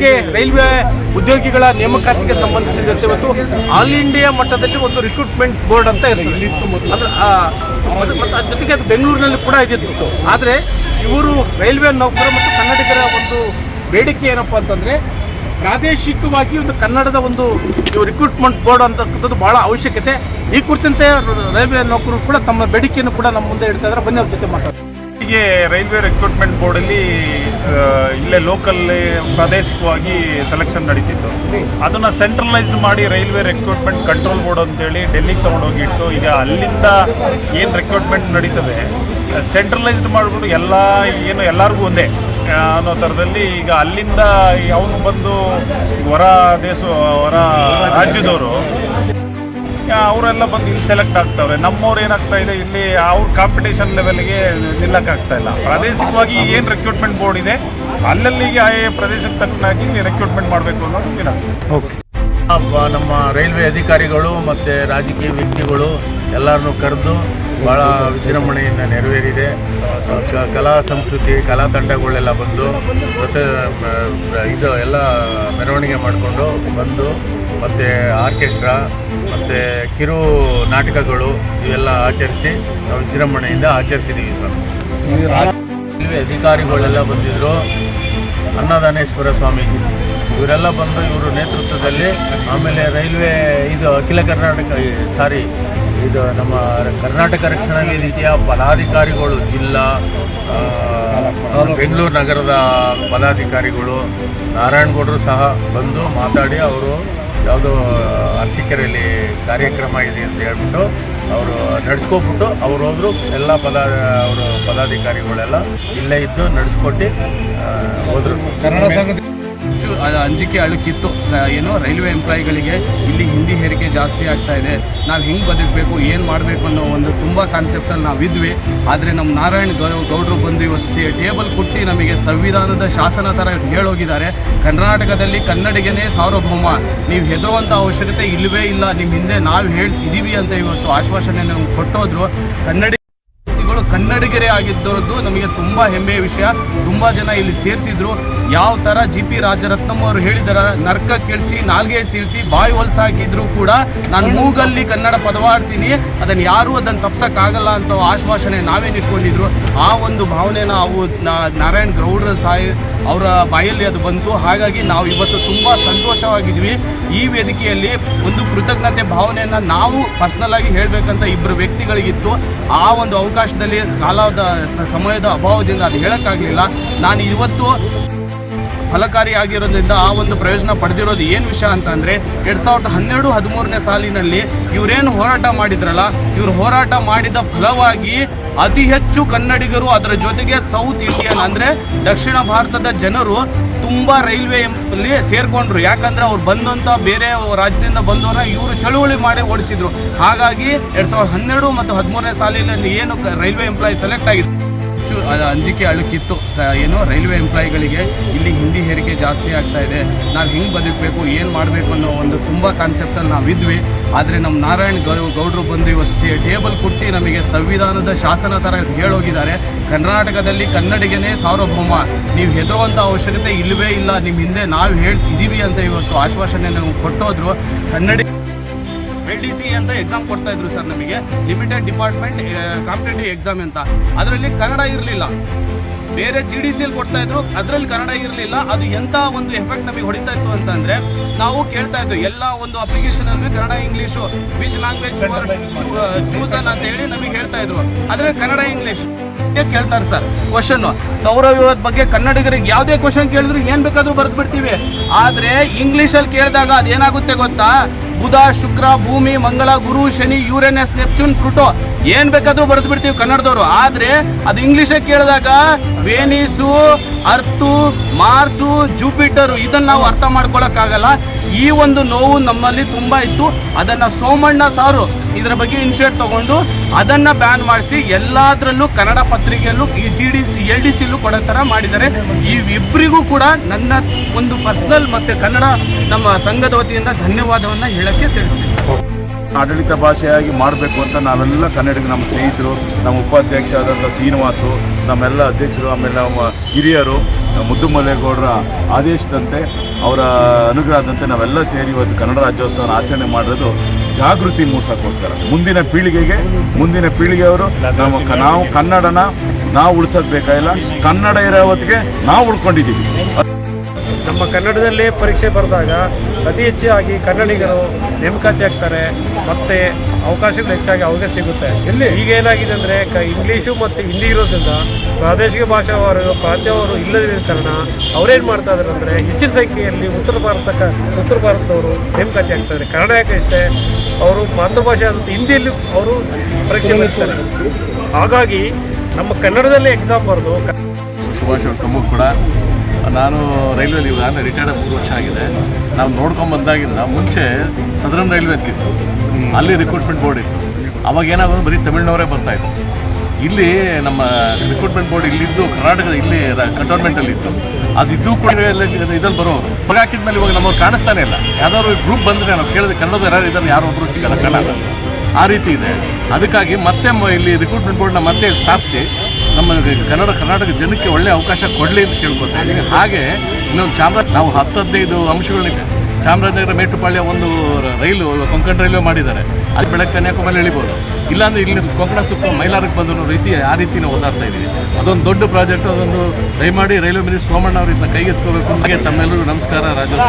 ಹಾಗೆ ರೈಲ್ವೆ ಉದ್ಯೋಗಿಗಳ ನೇಮಕಾತಿಗೆ ಸಂಬಂಧಿಸಿದಂತೆ ಇವತ್ತು ಆಲ್ ಇಂಡಿಯಾ ಮಟ್ಟದಲ್ಲಿ ಒಂದು ರಿಕ್ರೂಟ್ಮೆಂಟ್ ಬೋರ್ಡ್ ಅಂತ ಇರ್ತದೆ. ಮತ್ತೆ ಅದ್ರ ಜೊತೆಗೆ ಅದು ಬೆಂಗಳೂರಿನಲ್ಲಿ ಕೂಡ ಇದಿತ್ತು ಆದರೆ ಇವರು ರೈಲ್ವೆ ನೌಕರರು ಮತ್ತು ಕನ್ನಡಿಗರ ಒಂದು ಬೇಡಿಕೆ ಏನಪ್ಪ ಅಂತಂದರೆ ಪ್ರಾದೇಶಿಕವಾಗಿ ಒಂದು ಕನ್ನಡದ ಒಂದು ರಿಕ್ರೂಟ್ಮೆಂಟ್ ಬೋರ್ಡ್ ಅಂತಕ್ಕಂಥದ್ದು ಭಾಳ ಅವಶ್ಯಕತೆ. ಈ ಕುರಿತಂತೆ ರೈಲ್ವೆ ನೌಕರರು ಕೂಡ ತಮ್ಮ ಬೇಡಿಕೆಯನ್ನು ಕೂಡ ನಮ್ಮ ಮುಂದೆ ಇಡ್ತಾ ಇದ್ದಾರೆ. ಬನ್ನಿ ಅವ್ರ ಜೊತೆ ಮಾತಾಡೋಣ ಹೀಗೆ ರೈಲ್ವೆ ರಿಕ್ರೂಟ್ಮೆಂಟ್ ಬೋರ್ಡಲ್ಲಿ ಇಲ್ಲೇ ಲೋಕಲ್ ಪ್ರಾದೇಶಿಕವಾಗಿ ಸೆಲೆಕ್ಷನ್ ನಡೀತಿತ್ತು. ಅದನ್ನು ಸೆಂಟ್ರಲೈಸ್ಡ್ ಮಾಡಿ ರೈಲ್ವೆ ರಿಕ್ರೂಟ್ಮೆಂಟ್ ಕಂಟ್ರೋಲ್ ಬೋರ್ಡ್ ಅಂತೇಳಿ ಡೆಲ್ಲಿಗೆ ತೊಗೊಂಡೋಗಿ ಇಟ್ಟು ಈಗ ಅಲ್ಲಿಂದ ಏನು ರಿಕ್ರೂಟ್ಮೆಂಟ್ ನಡೀತದೆ ಸೆಂಟ್ರಲೈಸ್ಡ್ ಮಾಡಿಬಿಟ್ಟು ಎಲ್ಲ, ಏನು ಎಲ್ಲರಿಗೂ ಒಂದೇ ಅನ್ನೋ ಥರದಲ್ಲಿ ಈಗ ಅಲ್ಲಿಂದ ಅವನು ಬಂದು ಹೊರ ದೇಶ ಹೊರ ರಾಜ್ಯದವರು ಅವರೆಲ್ಲ ಬಂದು ಇಲ್ಲಿ ಸೆಲೆಕ್ಟ್ ಆಗ್ತವ್ರೆ. ನಮ್ಮವ್ರು ಏನಾಗ್ತಾ ಇದೆ, ಇಲ್ಲಿ ಅವ್ರ ಕಾಂಪಿಟೇಷನ್ ಲೆವೆಲ್ಗೆ ನಿಲ್ಲಕ್ಕಾಗ್ತಾ ಇಲ್ಲ. ಪ್ರಾದೇಶಿಕವಾಗಿ ಏನು ರೆಕ್ರೂಟ್ಮೆಂಟ್ ಬೋರ್ಡ್ ಇದೆ ಅಲ್ಲಲ್ಲಿಗೆ ಆಯಾ ಪ್ರದೇಶಕ್ಕೆ ತಕ್ಕನಾಗಿ ರೆಕ್ರೂಟ್ಮೆಂಟ್ ಮಾಡಬೇಕು ಅನ್ನೋದು ಓಕೆ ನಮ್ಮ ರೈಲ್ವೆ ಅಧಿಕಾರಿಗಳು ಮತ್ತು ರಾಜಕೀಯ ವ್ಯಕ್ತಿಗಳು ಎಲ್ಲರನ್ನೂ ಕರೆದು ಭಾಳ ವಿಜೃಂಭಣೆಯಿಂದ ನೆರವೇರಿದೆ. ಕಲಾ ಸಂಸ್ಕೃತಿ ಕಲಾ ತಂಡಗಳೆಲ್ಲ ಬಂದು ಹೊಸ ಇದು ಎಲ್ಲ ಮೆರವಣಿಗೆ ಮಾಡಿಕೊಂಡು ಬಂದು ಮತ್ತು ಆರ್ಕೆಸ್ಟ್ರಾ ಮತ್ತು ಕಿರು ನಾಟಕಗಳು ಇವೆಲ್ಲ ಆಚರಿಸಿ ನಾವು ವಿಜೃಂಭಣೆಯಿಂದ ಆಚರಿಸಿದ್ದೀವಿ ಸರ್ ರೈಲ್ವೆ ಅಧಿಕಾರಿಗಳೆಲ್ಲ ಬಂದಿದ್ದರು ಅನ್ನದಾನೇಶ್ವರ ಸ್ವಾಮೀಜಿ ಇವರೆಲ್ಲ ಬಂದು ಇವರು ನೇತೃತ್ವದಲ್ಲಿ ಆಮೇಲೆ ರೈಲ್ವೆ ಇದು ಅಖಿಲ ಕರ್ನಾಟಕ ಸಾರಿ ಇದು ನಮ್ಮ ಕರ್ನಾಟಕ ರಕ್ಷಣಾ ವೇದಿಕೆಯ ಪದಾಧಿಕಾರಿಗಳು ಜಿಲ್ಲಾ ಬೆಂಗಳೂರು ನಗರದ ಪದಾಧಿಕಾರಿಗಳು ನಾರಾಯಣಗೌಡರು ಸಹ ಬಂದು ಮಾತಾಡಿ ಅವರು ಯಾವುದೋ ಅರ್ಸಿಕೆರೆಯಲ್ಲಿ ಕಾರ್ಯಕ್ರಮ ಇದೆ ಅಂತ ಹೇಳ್ಬಿಟ್ಟು ಅವರು ನಡೆಸ್ಕೊಬಿಟ್ಟು ಅವ್ರು ಹೋದ್ರು ಎಲ್ಲ ಪದ ಅವರು ಪದಾಧಿಕಾರಿಗಳೆಲ್ಲ ಇಲ್ಲೇ ಇದ್ದು ನಡ್ಸ್ಕೊಟ್ಟು ಹೋದರು ಹೋದ್ರು. ಕನ್ನಡ ಸಂಘದ ಹೆಚ್ಚು ಅಂಜಿಕೆ ಅಳುಕಿತ್ತು. ಏನು ರೈಲ್ವೆ ಎಂಪ್ಲಾಯಿಗಳಿಗೆ ಇಲ್ಲಿ ಹಿಂದಿ ಹೇರಿಕೆ ಜಾಸ್ತಿ ಆಗ್ತಾ ಇದೆ. ನಾವು ಹೆಂಗೆ ಬದುಕಬೇಕು, ಏನು ಮಾಡಬೇಕು ಅನ್ನೋ ಒಂದು ತುಂಬ ಕಾನ್ಸೆಪ್ಟಲ್ಲಿ ನಾವು ಇದ್ವಿ. ಆದರೆ ನಮ್ಮ ನಾರಾಯಣ್ ಗೌ- ಗೌಡ್ರು ಬಂದು ಇವತ್ತು ಟೇಬಲ್ ಕುಟ್ಟಿ ನಮಗೆ ಸಂವಿಧಾನದ ಶಾಸನ ಥರ ಹೇಳೋಗಿದ್ದಾರೆ. ಕರ್ನಾಟಕದಲ್ಲಿ ಕನ್ನಡಿಗನೇ ಸಾರ್ವಭೌಮ. ನೀವು ಹೆದರುವಂಥ ಅವಶ್ಯಕತೆ ಇಲ್ಲವೇ ಇಲ್ಲ. ನಿಮ್ಮ ಹಿಂದೆ ನಾವು ಹೇಳ್ತಿದ್ದೀವಿ ಅಂತ ಇವತ್ತು ಆಶ್ವಾಸನೆ ನಮ್ಗೆ ಕೊಟ್ಟೋದ್ರು. ಕನ್ನಡಿ ಕನ್ನಡಿಗರೇ ಆಗಿದ್ದರದ್ದು ನಮಗೆ ತುಂಬ ಹೆಮ್ಮೆಯ ವಿಷಯ. ತುಂಬ ಜನ ಇಲ್ಲಿ ಸೇರಿಸಿದ್ರು. ಯಾವ ಥರ ಜಿ ಪಿ ರಾಜರತ್ನಂ ಅವರು ಹೇಳಿದಾರ ನರ್ಕ ಕೆಡಿಸಿ ನಾಲ್ಗೆ ಸೀಳಿಸಿ, ಬಾಯಿ ಹೊಲ್ಸಾಕಿದ್ರು ಕೂಡ ನಾನು ಮೂಗಲ್ಲಿ ಕನ್ನಡ ಪದವಾಡ್ತೀನಿ ಅದನ್ನು ಯಾರೂ ಅದನ್ನು ತಪ್ಸಕ್ಕಾಗಲ್ಲ ಅಂತ ಆಶ್ವಾಸನೆ ನಾವೇ ಇಟ್ಕೊಂಡಿದ್ರು. ಆ ಒಂದು ಭಾವನೆನ ಅವು ನಾರಾಯಣ್ ಗೌಡ್ರ ಸಾಯಿ ಅವರ ಬಾಯಲ್ಲಿ ಅದು ಬಂತು. ಹಾಗಾಗಿ ನಾವು ಇವತ್ತು ತುಂಬ ಸಂತೋಷವಾಗಿದ್ವಿ. ಈ ವೇದಿಕೆಯಲ್ಲಿ ಒಂದು ಕೃತಜ್ಞತೆ ಭಾವನೆಯನ್ನು ನಾವು ಪರ್ಸ್ನಲ್ ಆಗಿ ಹೇಳಬೇಕಂತ ಇಬ್ಬರು ವ್ಯಕ್ತಿಗಳಿಗಿತ್ತು. ಆ ಒಂದು ಅವಕಾಶದಲ್ಲಿ ಕಾಲದ ಸಮಯದ ಅಭಾವದಿಂದ ಅದು ಹೇಳೋಕ್ಕಾಗಲಿಲ್ಲ. ನಾನು ಇವತ್ತು ಫಲಕಾರಿಯಾಗಿರೋದ್ರಿಂದ ಆ ಒಂದು ಪ್ರಯೋಜನ ಪಡೆದಿರೋದು ಏನು ವಿಷಯ ಅಂತಂದರೆ ಎರಡು ಸಾವಿರದ ಹನ್ನೆರಡು ಹದಿಮೂರನೇ ಸಾಲಿನಲ್ಲಿ ಇವರೇನು ಹೋರಾಟ ಮಾಡಿದ್ರಲ್ಲ, ಇವರು ಹೋರಾಟ ಮಾಡಿದ ಫಲವಾಗಿ ಅತಿ ಹೆಚ್ಚು ಕನ್ನಡಿಗರು ಅದರ ಜೊತೆಗೆ ಸೌತ್ ಇಂಡಿಯನ್ ಅಂದರೆ ದಕ್ಷಿಣ ಭಾರತದ ಜನರು ತುಂಬ ರೈಲ್ವೆ ಅಲ್ಲಿ ಸೇರ್ಕೊಂಡ್ರು. ಯಾಕಂದ್ರೆ ಅವ್ರು ಬಂದಂಥ ಬೇರೆ ರಾಜ್ಯದಿಂದ ಬಂದವರ ಇವರು ಚಳುವಳಿ ಮಾಡಿ ಓಡಿಸಿದ್ರು. ಹಾಗಾಗಿ ಎರಡು ಸಾವಿರದ ಹನ್ನೆರಡು ಮತ್ತು ಹದಿಮೂರನೇ ಸಾಲಿನಲ್ಲಿ ಏನು ರೈಲ್ವೆ ಎಂಪ್ಲಾಯಿ ಸೆಲೆಕ್ಟ್ ಅ- ಅಂಜಿಕೆ ಅಳುಕಿತ್ತು. ಏನು ರೈಲ್ವೆ ಎಂಪ್ಲಾಯಿಗಳಿಗೆ ಇಲ್ಲಿ ಹಿಂದಿ ಹೇರಿಕೆ ಜಾಸ್ತಿ ಆಗ್ತಾ ಇದೆ. ನಾವು ಹೆಂಗೆ ಬದುಕಬೇಕು, ಏನು ಮಾಡಬೇಕು ಅನ್ನೋ ಒಂದು ತುಂಬ ಕಾನ್ಸೆಪ್ಟಲ್ಲಿ ನಾವಿದ್ವಿ. ಆದರೆ ನಮ್ಮ ನಾರಾಯಣ್ ಗೌ, ಗೌಡ್ರು ಬಂದು ಇವತ್ತು ಟೇಬಲ್ ಕುಟ್ಟಿ ನಮಗೆ ಸಂವಿಧಾನದ ಶಾಸನ ಥರ ಹೇಳೋಗಿದ್ದಾರೆ. ಕರ್ನಾಟಕದಲ್ಲಿ ಕನ್ನಡಿಗನೇ ಸಾರ್ವಭೌಮ. ನೀವು ಹೆದರುವಂಥ ಅವಶ್ಯಕತೆ ಇಲ್ಲವೇ ಇಲ್ಲ. ನಿಮ್ಮ ಹಿಂದೆ ನಾವು ಹೇಳ್ತಿದ್ದೀವಿ ಅಂತ ಇವತ್ತು ಆಶ್ವಾಸನೆ ನಾವು ಕೊಟ್ಟೋದ್ರು. ಕನ್ನಡಿ ಎಲ್ ಡಿ ಸಿ ಅಂತ ಎಕ್ಸಾಮ್ ಕೊಡ್ತಾ ಇದ್ರು ಸರ್ ನಮಗೆ. ಲಿಮಿಟೆಡ್ ಡಿಪಾರ್ಟ್ಮೆಂಟ್ ಕಾಂಪಿಟೇಟಿವ್ ಎಕ್ಸಾಮ್ ಅಂತ. ಅದರಲ್ಲಿ ಕನ್ನಡ ಇರಲಿಲ್ಲ. ಬೇರೆ ಜಿ ಡಿ ಸಿಯಲ್ಲಿ ಕೊಡ್ತಾ ಇದ್ರು, ಅದರಲ್ಲಿ ಕನ್ನಡ ಇರಲಿಲ್ಲ. ಅದು ಎಂಥ ಒಂದು ಎಫೆಕ್ಟ್ ನಮಗೆ ಹೊಡಿತಾ ಇತ್ತು ಅಂತಂದ್ರೆ, ನಾವು ಕೇಳ್ತಾ ಇದ್ವಿ, ಎಲ್ಲ ಒಂದು ಅಪ್ಲಿಕೇಶನ್ ಅಲ್ಲಿ Kannada English which language chosen ಅಂತ ಹೇಳಿ ನಮಗೆ ಹೇಳ್ತಾ ಇದ್ರು. ಆದ್ರೆ ಕನ್ನಡ ಇಂಗ್ಲೀಷ್ ಕೇಳ್ತಾರೆ ಸರ್ ಕ್ವಶನ್ ವಿವಾದ ಬಗ್ಗೆ ಕನ್ನಡಿಗರಿಗೆ ಯಾವುದೇ ಕ್ವಶನ್ ಕೇಳಿದ್ರು ಏನ್ ಬೇಕಾದ್ರೂ ಬರೆದು ಬಿಡ್ತೀವಿ. ಆದ್ರೆ ಇಂಗ್ಲೀಷಲ್ಲಿ ಕೇಳಿದಾಗ ಅದೇನಾಗುತ್ತೆ ಗೊತ್ತಾ? ಬುಧ, ಶುಕ್ರ, ಭೂಮಿ, ಮಂಗಳ, ಗುರು, ಶನಿ, ಯುರೇನಸ್, ನೆಪ್ಚೂನ್, ಪ್ಲುಟೋ. ಏನ್ ಬೇಕಾದ್ರೂ ಬರೆದು ಬಿಡ್ತೀವಿ ಕನ್ನಡದವರು. ಆದ್ರೆ ಅದು ಇಂಗ್ಲಿಷ್ ಕೇಳಿದಾಗ ವೇನಿಸು, ಅರ್ತು, ಮಾರ್ಸು, ಜೂಪಿಟರು, ಇದನ್ನು ನಾವು ಅರ್ಥ ಮಾಡ್ಕೊಳಕ್ಕಾಗಲ್ಲ. ಈ ಒಂದು ನೋವು ನಮ್ಮಲ್ಲಿ ತುಂಬ ಇತ್ತು. ಅದನ್ನು ಸೋಮಣ್ಣ ಸಾರು ಇದರ ಬಗ್ಗೆ ಇನ್ಶೇಟ್ ತಗೊಂಡು ಅದನ್ನು ಬ್ಯಾನ್ ಮಾಡಿಸಿ ಎಲ್ಲದರಲ್ಲೂ ಕನ್ನಡ ಪತ್ರಿಕೆಯಲ್ಲೂ ಈ G D C L D ಸಿಲೂ ಕೊಡೋ ಥರ ಮಾಡಿದ್ದಾರೆ. ಇವಿಬ್ಬರಿಗೂ ಕೂಡ ನನ್ನ ಒಂದು ಪರ್ಸ್ನಲ್ ಮತ್ತು ಕನ್ನಡ ನಮ್ಮ ಸಂಘದ ವತಿಯಿಂದ ಧನ್ಯವಾದವನ್ನು ಹೇಳೋಕ್ಕೆ ತಿಳಿಸ್ತೀನಿ. ಆಡಳಿತ ಭಾಷೆಯಾಗಿ ಮಾಡಬೇಕು ಅಂತ ನಾವೆಲ್ಲ ಕನ್ನಡಿಗ ನಮ್ಮ ಸ್ನೇಹಿತರು, ನಮ್ಮ ಉಪಾಧ್ಯಕ್ಷ ಆದಂಥ ಶ್ರೀನಿವಾಸು, ನಮ್ಮೆಲ್ಲ ಅಧ್ಯಕ್ಷರು, ಆಮೇಲೆ ನಮ್ಮ ಹಿರಿಯರು ಮುದ್ದುಮಲ್ಲೇಗೌಡರ ಆದೇಶದಂತೆ, ಅವರ ಅನುಗ್ರಹದಂತೆ ನಾವೆಲ್ಲ ಸೇರಿ ಇವತ್ತು ಕನ್ನಡ ರಾಜ್ಯೋತ್ಸವನ ಆಚರಣೆ ಮಾಡಿರೋದು ಜಾಗೃತಿ ಮೂಡಿಸೋಕ್ಕೋಸ್ಕರ. ಮುಂದಿನ ಪೀಳಿಗೆಗೆ, ಮುಂದಿನ ಪೀಳಿಗೆಯವರು ನಮ್ಮ ನಾವು ಕನ್ನಡನ, ನಾವು ಉಳಿಸೋದು ಬೇಕಾಗಿಲ್ಲ ಕನ್ನಡ ಇರೋ ಹೊತ್ತಿಗೆ ನಾವು ಉಳ್ಕೊಂಡಿದ್ದೀವಿ. ನಮ್ಮ ಕನ್ನಡದಲ್ಲೇ ಪರೀಕ್ಷೆ ಬರೆದಾಗ ಅತಿ ಹೆಚ್ಚಾಗಿ ಕನ್ನಡಿಗರು ನೇಮಕಾತಿ ಆಗ್ತಾರೆ ಮತ್ತು ಅವಕಾಶಗಳು ಹೆಚ್ಚಾಗಿ ಅವ್ರಿಗೆ ಸಿಗುತ್ತೆ. ಇಲ್ಲಿ ಈಗ ಏನಾಗಿದೆ ಅಂದರೆ ಕ ಇಂಗ್ಲೀಷು ಮತ್ತು ಹಿಂದಿ ಇರೋದ್ರಿಂದ ಪ್ರಾದೇಶಿಕ ಭಾಷಾವರು ಪ್ರಾಂತ್ಯವರು ಇಲ್ಲದಿರೋ ಕಾರಣ ಅವರೇನು ಮಾಡ್ತಾ ಇದ್ದಾರೆ ಅಂದರೆ ಹೆಚ್ಚಿನ ಸಂಖ್ಯೆಯಲ್ಲಿ ಉತ್ತರ ಭಾರತ ಉತ್ತರ ಭಾರತದವರು ನೇಮಕಾತಿ ಆಗ್ತಾರೆ. ಕನ್ನಡ ಯಾಕೆ ಇಷ್ಟೇ? ಅವರು ಮಾತೃಭಾಷೆ ಆದಂಥ ಹಿಂದಿಯಲ್ಲಿ ಅವರು ಪರೀಕ್ಷೆ ಇರ್ತಾರೆ ಹಾಗಾಗಿ ನಮ್ಮ ಕನ್ನಡದಲ್ಲೇ ಎಕ್ಸಾಮ್ ಬರೆದು ಸುಭಾಷ್ ಅವ್ರ ತಮ್ಮ ಕೂಡ ನಾನು ರೈಲ್ವೇಲಿ ಇವಾಗ ರಿಟೈರ್ಡ್ ಮೂರು ವರ್ಷ ಆಗಿದೆ. ನಾವು ನೋಡ್ಕೊಂಡು ಬಂದಾಗಿಂದ ಮುಂಚೆ ಸದರನ್ ರೈಲ್ವೆ ಅಂತಿತ್ತು ಅಲ್ಲಿ ರಿಕ್ರೂಟ್ಮೆಂಟ್ ಬೋರ್ಡ್ ಇತ್ತು. ಅವಾಗ ಏನಾಗೋದು ಬರೀ ತಮಿಳ್ನವರೇ ಬರ್ತಾಯಿತ್ತು ಇಲ್ಲಿ ನಮ್ಮ ರಿಕ್ರೂಟ್ಮೆಂಟ್ ಬೋರ್ಡ್ ಇಲ್ಲಿದ್ದು ಕರ್ನಾಟಕದ ಇಲ್ಲಿ ಕಂಟೋನ್ಮೆಂಟಲ್ಲಿ ಇತ್ತು. ಅದಿದ್ದು ಕೂಡ ಇದ್ರಲ್ಲಿ ಬರೋರು. ಹೊರಗೆ ಹಾಕಿದ್ಮೇಲೆ ಇವಾಗ ನಮ್ಮವ್ರು ಕಾಣಿಸ್ತಾನೆ ಇಲ್ಲ. ಯಾವ್ದಾದ್ರು ಗ್ರೂಪ್ ಬಂದರೆ ನಾವು ಕೇಳಿದ್ರೆ ಕನ್ನಡದ ಯಾರು ಇದ್ದಾರೆ ಯಾರು ಒಬ್ಬರು ಸಿಗಲ್ಲ ಕನ್ನಡ. ಆ ರೀತಿ ಇದೆ. ಅದಕ್ಕಾಗಿ ಮತ್ತೆ ಇಲ್ಲಿ ರಿಕ್ರೂಟ್ಮೆಂಟ್ ಬೋರ್ಡ್ನ ಮತ್ತೆ ಸ್ಥಾಪಿಸಿ ನಮ್ಮ ಕನ್ನಡ, ಕರ್ನಾಟಕ ಜನಕ್ಕೆ ಒಳ್ಳೆ ಅವಕಾಶ ಕೊಡಲಿ ಅಂತ ಕೇಳ್ಕೊತೀನಿ ಹಾಗೆ ಇನ್ನೊಂದು ಚಾಮರಾಜ, ನಾವು ಹತ್ತು ಹದಿನೈದು ಅಂಶಗಳನ್ನ ಚಾಮರಾಜನಗರ ಮೇಟುಪಾಳ್ಯ ಒಂದು ರೈಲು, ಕೊಂಕಣ ರೈಲ್ವೆ ಮಾಡಿದ್ದಾರೆ. ಅದು ಬೆಳಗ್ಗೆ ಕನ್ಯಾಕುಮಾರಿ ಇಳಿಬೋದು ಇಲ್ಲಾಂದ್ರೆ ಇಲ್ಲಿ ಕೊಂಕಣ ಸುತ್ತ ಮೈಲಾರಕ್ಕೆ ಬಂದ ರೀತಿ ಆ ರೀತಿ ನಾವು ಓದಾಡ್ತಾ ಇದ್ದೀವಿ ಅದೊಂದು ದೊಡ್ಡ ಪ್ರಾಜೆಕ್ಟ್, ಅದೊಂದು ದಯಮಾಡಿ ರೈಲ್ವೆ ಮಿನಿಸ್ಟರ್ ಸೋಮಣ್ಣ ಅವರು ಇದನ್ನ ಕೈಗೆತ್ಕೋಬೇಕು ಹಾಗೆ ತಮ್ಮೆಲ್ಲರಿಗೂ ನಮಸ್ಕಾರ, ರಾಜೇಶ್.